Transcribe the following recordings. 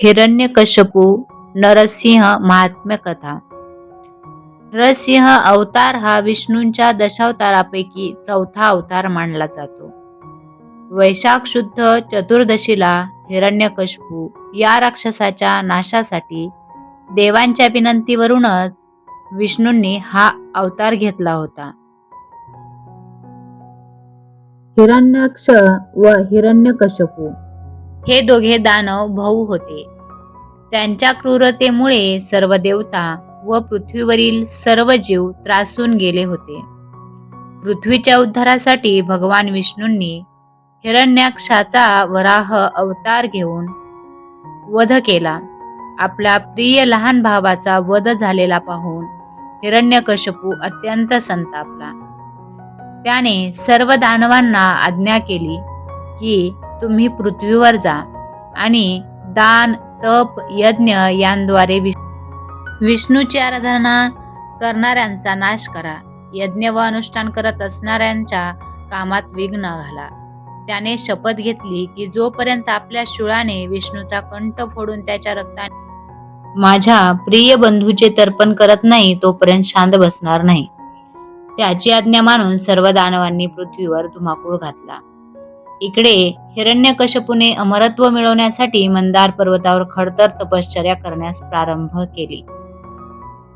हिरण्यकश्यपू नरसिंह महात्म्य कथा नरसिंह अवतार हा विष्णूंच्या दशावतारापैकी चौथा अवतार मानला जातो. वैशाख शुद्ध चतुर्दशीला हिरण्यकशपू या राक्षसाच्या नाशासाठी देवांच्या विनंतीवरूनच विष्णूंनी हा अवतार घेतला होता. हिरण्यक्ष व हिरण्यकश्यपू हे दोघे दानव भाऊ होते. त्यांच्या क्रूरतेमुळे सर्व देवता व पृथ्वीवरील सर्व जीव त्रासून गेले होते. पृथ्वीच्या उद्धारासाठी भगवान विष्णूंनी हिरण्याक्षाचा वराह अवतार घेऊन वध केला. आपल्या प्रिय लहान भावाचा वध झालेला पाहून हिरण्यकशपू अत्यंत संतापला. त्याने सर्व दानवांना आज्ञा केली की तुम्ही पृथ्वीवर जा आणि दान तप यज्ञ यांद्वारे विष्णूची आराधना करणाऱ्यांचा नाश करा. यज्ञ व अनुष्ठान करत असणाऱ्यांच्या कामात विघ्न घाला. त्याने शपथ घेतली की जोपर्यंत आपल्या शूळाने विष्णूचा कंठ फोडून त्याच्या रक्ताने माझ्या प्रिय बंधूचे तर्पण करत नाही तोपर्यंत शांत बसणार नाही. त्याची आज्ञा मानून सर्व दानवांनी पृथ्वीवर धुमाकूळ घातला. इकडे हिरण्यकशपुने अमरत्व मिळवण्यासाठी मंदार पर्वतावर खडतर तपश्चर्या करण्यास प्रारंभ केली.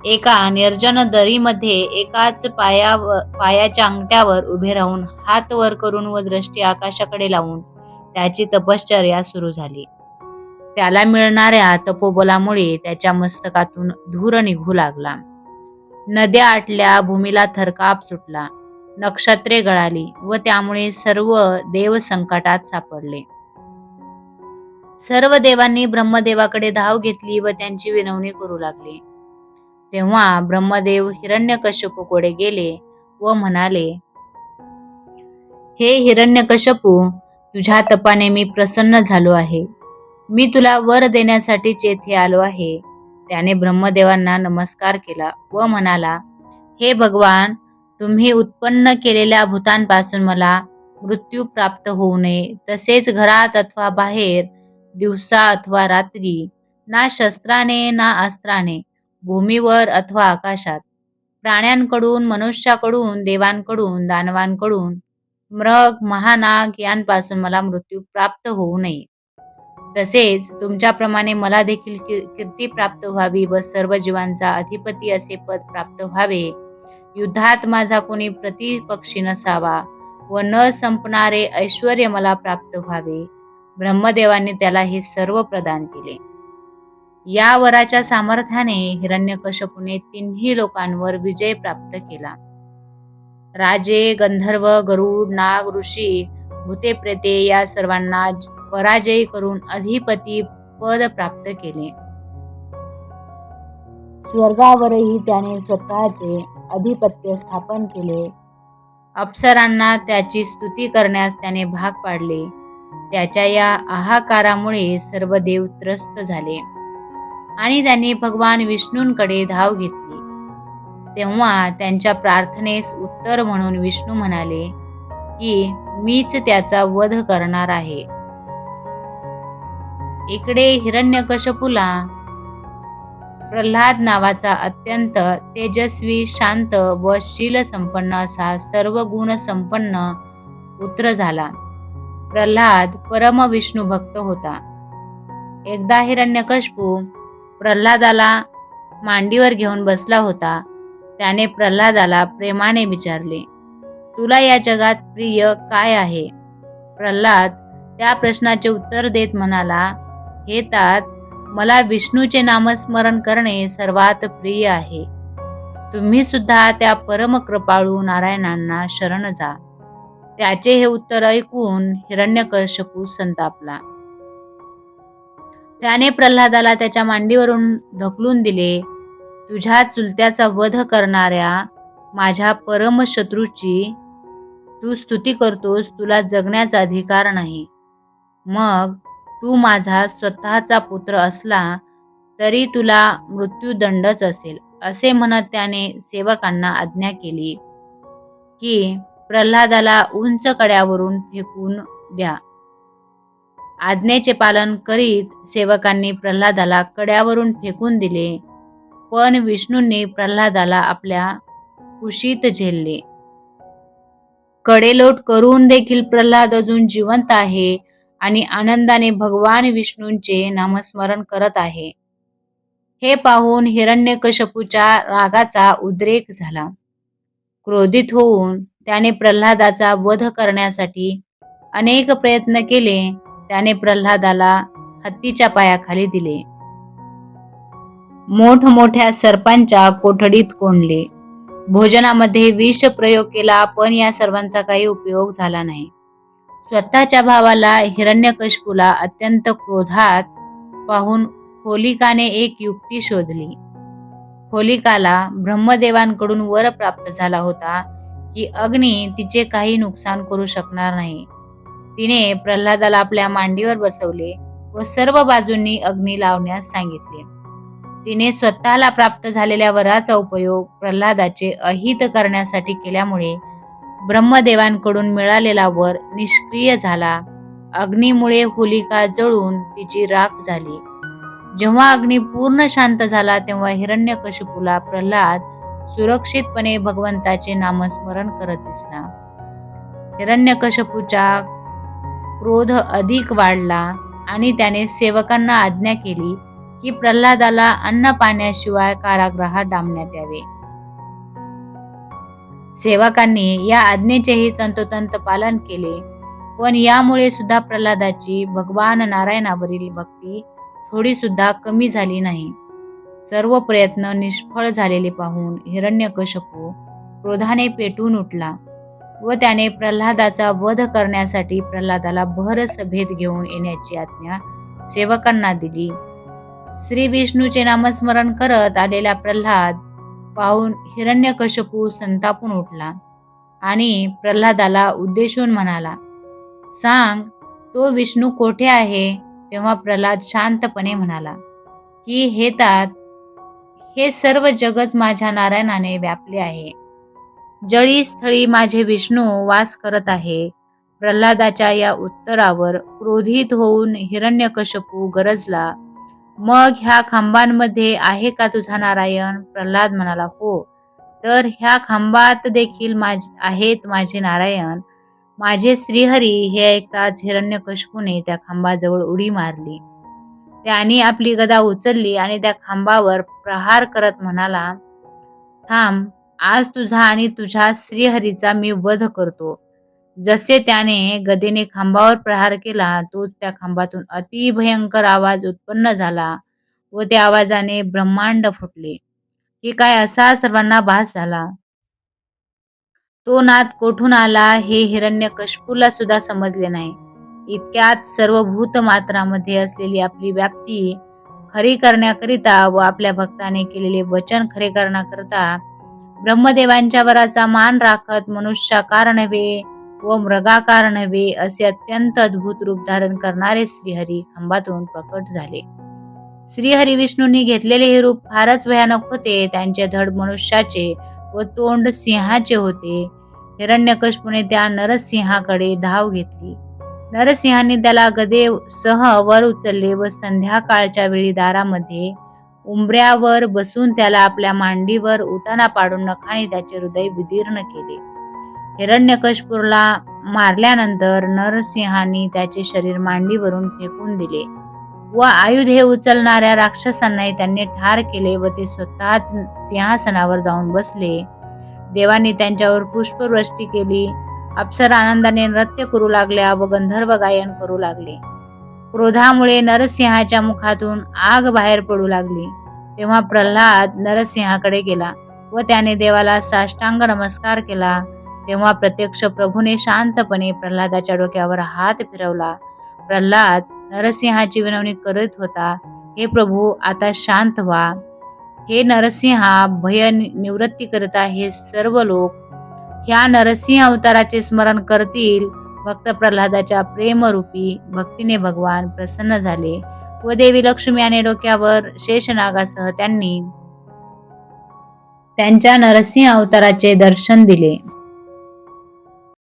एका निर्जन दरीमध्ये एकाच पाया पायाच्या अंगठ्यावर उभे राहून हात वर करून व दृष्टी आकाशाकडे लावून त्याची तपश्चर्या सुरू झाली. त्याला मिळणाऱ्या तपोबलामुळे त्याच्या मस्तकातून धूर निघू लागला. नद्या आटल्या भूमीला थरकाप सुटला. नक्षत्रे गळाली व त्यामुळे सर्व देव संकटात सापडले. सर्व देवांनी ब्रह्मदेवाकडे धाव घेतली व त्यांची विनवणी करू लागली. तेव्हा ब्रह्मदेव हिरण्यकश्यपूकडे गेले व म्हणाले हे हिरण्यकश्यपू तुझ्या तपाने मी प्रसन्न झालो आहे. मी तुला वर देण्यासाठीच येथे आलो आहे त्याने ब्रह्मदेवांना नमस्कार केला व म्हणाला हे भगवान तुम्ही उत्पन्न केलेल्या भूतांपासून मला मृत्यू प्राप्त होऊ नये. तसेच घरात अथवा बाहेर दिवसा अथवा रात्री ना शस्त्राने ना अस्त्राने भूमीवर अथवा आकाशात प्राण्यांकडून मनुष्याकडून देवांकडून दानवांकडून मृग महानाग यांपासून मला मृत्यू प्राप्त होऊ नये. तसेच तुमच्याप्रमाणे मला देखील कीर्ती प्राप्त व्हावी व सर्व जीवांचा अधिपती असे पद प्राप्त व्हावे. युद्धात माझा कोणी प्रतिपक्षी नसावा व न संपणारे ऐश्वर मला प्राप्त व्हावे. ब्रह्मदेवाने त्याला हे सर्व प्रदान केले. या वराच्या सामर्थ्याने हिरण्यकशपूने तिन्ही लोकांवर विजय प्राप्त केला. राजे गंधर्व गरुड नाग ऋषी भूते प्रेते या सर्वांना पराजयी पराजय करून अधिपती पद प्राप्त केले. स्वर्गावरही त्याने स्वतःचे अधिपत्य स्थापन केले. अप्सरांना त्याची स्तुती करण्यास त्याने भाग पाडले. त्याच्या या आहाकारामुळे सर्व देव त्रस्त झाले. आणि त्यांनी भगवान विष्णूंकडे धाव घेतली. तेव्हा त्यांच्या प्रार्थनेस उत्तर म्हणून विष्णू म्हणाले की मीच त्याचा वध करणार आहे. इकडे हिरण्यकशपुला प्रल्हाद नावाचा अत्यंत तेजस्वी शांत व शील संपन्न असा सर्व गुण संपन्न पुत्र झाला. प्रल्हाद परम विष्णू भक्त होता. एकदा हिरण्यकशपू प्रल्हादाला मांडीवर घेऊन बसला होता. त्याने प्रल्हादाला प्रेमाने विचारले तुला या जगात प्रिय काय आहे? प्रल्हाद त्या प्रश्नाचे उत्तर देत म्हणाला हे तात मला विष्णूचे नामस्मरण करणे सर्वात प्रिय आहे. तुम्ही सुद्धा त्या परम कृपाळू नारायणांना शरण जा. त्याचे हे उत्तर ऐकून हिरण्यकश्यपू संतापला. त्याने प्रल्हादाला त्याच्या मांडीवरून ढकलून दिले तुझ्या चुलत्याचा वध करणाऱ्या माझ्या परम शत्रूची तू स्तुती करतोस तुला जगण्याचा अधिकार नाही. मग तू माझा स्वतःचा पुत्र असला तरी तुला मृत्यूदंडच असेल असे म्हणत त्याने सेवकांना आज्ञा केली की प्रल्हादाला उंच कड्यावरून फेकून द्या. आज्ञेचे पालन करीत सेवकांनी प्रल्हादाला कड्यावरून फेकून दिले पण विष्णूंनी प्रल्हादाला आपल्या कुशीत झेलले. कडेलोट करून देखील प्रल्हाद अजून जिवंत आहे आणि आनंदाने भगवान विष्णूंचे नामस्मरण करत आहे. हे पाहून हिरण्यकशपूच्या रागाचा उद्रेक झाला. क्रोधित होऊन त्याने प्रल्हादाचा वध करण्यासाठी अनेक प्रयत्न केले त्याने प्रल्हादाला हत्तीच्या पायाखाली दिले. मोठमोठ्या सर्पांच्या कोठडीत कोंडले. भोजनामध्ये विष प्रयोग केला पण या सर्वांचा काही उपयोग झाला नाही. स्वतःच्या भावाला हिरण्यकशपूला अत्यंत क्रोधात पाहून होलिकाने एक युक्ती शोधली. होलिकाला ब्रह्मदेवांकडून वर प्राप्त झाला होता की अग्नी तिचे काही नुकसान करू शकणार नाही. तिने प्रल्हादाला आपल्या मांडीवर बसवले व सर्व बाजूंनी अग्नी लावण्यास सांगितले. तिने स्वतःला प्राप्त झालेल्या वराचा उपयोग प्रल्हादाचे अहित करण्यासाठी केल्यामुळे ब्रह्मदेवांकडून मिळालेला वर निष्क्रिय झाला. अग्नीमुळे होलिका जळून तिची राख झाली. जेव्हा अग्नी पूर्ण शांत झाला तेव्हा हिरण्यकशिपूला प्रल्हाद सुरक्षितपणे भगवंताचे नामस्मरण करत दिसला. हिरण्यकशपूचा क्रोध अधिक वाढला आणि त्याने सेवकांना आज्ञा केली की प्रल्हादाला अन्न पाण्याशिवाय कारागृहात डांबण्यात यावे. सेवकांनी या आज्ञेचेही तंतोतंत पालन केले. पण यामुळे सुद्धा प्रल्हादाची भगवान नारायणावरील भक्ती थोडी सुद्धा कमी झाली नाही. सर्व प्रयत्न निष्फळ झालेले पाहून हिरण्यकशपू क्रोधाने पेटून उठला व त्याने प्रल्हादाचा वध करण्यासाठी प्रल्हादाला भर सभेत घेऊन येण्याची आज्ञा सेवकांना दिली. श्री विष्णूचे नामस्मरण करत आलेला प्रल्हाद पाहून हिरण्यकशपू संतापून उठला आणि प्रल्हादाला उद्देशून म्हणाला सांग तो विष्णू कोठे आहे? तेव्हा प्रल्हाद शांतपणे म्हणाला की हे तात हे सर्व जगच माझ्या नारायणाने व्यापले आहे. जळी स्थळी माझे विष्णू वास करत आहे. प्रल्हादाच्या या उत्तरावर क्रोधित होऊन हिरण्यकशपू गरजला मग ह्या खांबांमध्ये आहे का तुझा नारायण? प्रल्हाद म्हणाला हो. तर ह्या खांबात देखील माझ आहेत माझे नारायण. माझे श्रीहरी हे ऐकताच हिरण्यकशपूने त्या खांबाजवळ उडी मारली. त्याने आपली गदा उचलली आणि त्या खांबावर प्रहार करत म्हणाला थांब आज तुझा आणि तुझ्या श्रीहरीचा मी वध करतो. जसे त्याने गदेने खांबावर प्रहार केला तोच त्या खांबातून अति भयंकर आवाज उत्पन्न झाला व त्या आवाजाने ब्रह्मांड फुटले. की काय असा सर्वांना भास झाला? तो नाद कोठून आला हे हिरण्य कशपूला सुद्धा समजले नाही. इतक्यात सर्व भूतमात्रामध्ये असलेली आपली व्याप्ती खरी करण्याकरिता व आपल्या भक्ताने केलेले वचन खरे करण्याकरिता ब्रह्मदेवांच्या वराचा मान राखत मनुष्याकार नव्हे व मृगाकार नव्हे असे अत्यंत अद्भुत रूप धारण करणारे श्रीहरी खंबातून प्रकट झाले. श्रीहरी विष्णूंनी घेतलेले हे रूप फारच भयानक होते. त्यांचे धड मनुष्याचे व तोंड सिंहाचे होते. हिरण्यकशपूने त्या नरसिंहाकडे धाव घेतली. नरसिंहाने त्याला गदे सह वर उचलले व संध्याकाळच्या वेळी दारामध्ये उंबऱ्यावर बसून त्याला आपल्या मांडीवर उताना पाडून नखाने त्याचे हृदय विदीर्ण केले. हिरण्यकशपूरला मारल्यानंतर नरसिंहाने त्याचे शरीर मांडीवरून फेकून दिले व आयुधे उचलणाऱ्या राक्षसांनाही त्यांनी ठार केले व ते स्वतःच सिंहासनावर जाऊन बसले. देवांनी त्यांच्यावर पुष्पवृष्टी केली. अप्सर आनंदाने नृत्य करू लागल्या व गंधर्व गायन करू लागले. क्रोधामुळे नरसिंहाच्या मुखातून आग बाहेर पडू लागली. तेव्हा प्रल्हाद नरसिंहाकडे गेला व त्याने देवाला साष्टांग नमस्कार केला. तेव्हा प्रत्यक्ष प्रभूने शांतपणे प्रल्हादाच्या डोक्यावर हात फिरवला. प्रल्हाद नरसिंहाची विनवणी करत होता हे प्रभू आता शांत व्हा. हे नरसिंहा भय निवृत्ती करता हे सर्व लोक. ह्या नरसिंह अवताराचे स्मरण करतील. भक्त प्रल्हादाच्या प्रेमरूपी भक्तीने भगवान प्रसन्न झाले. व देवी लक्ष्मी याने डोक्यावर शेषनागासह त्यांनी त्यांच्या नरसिंह अवताराचे दर्शन दिले.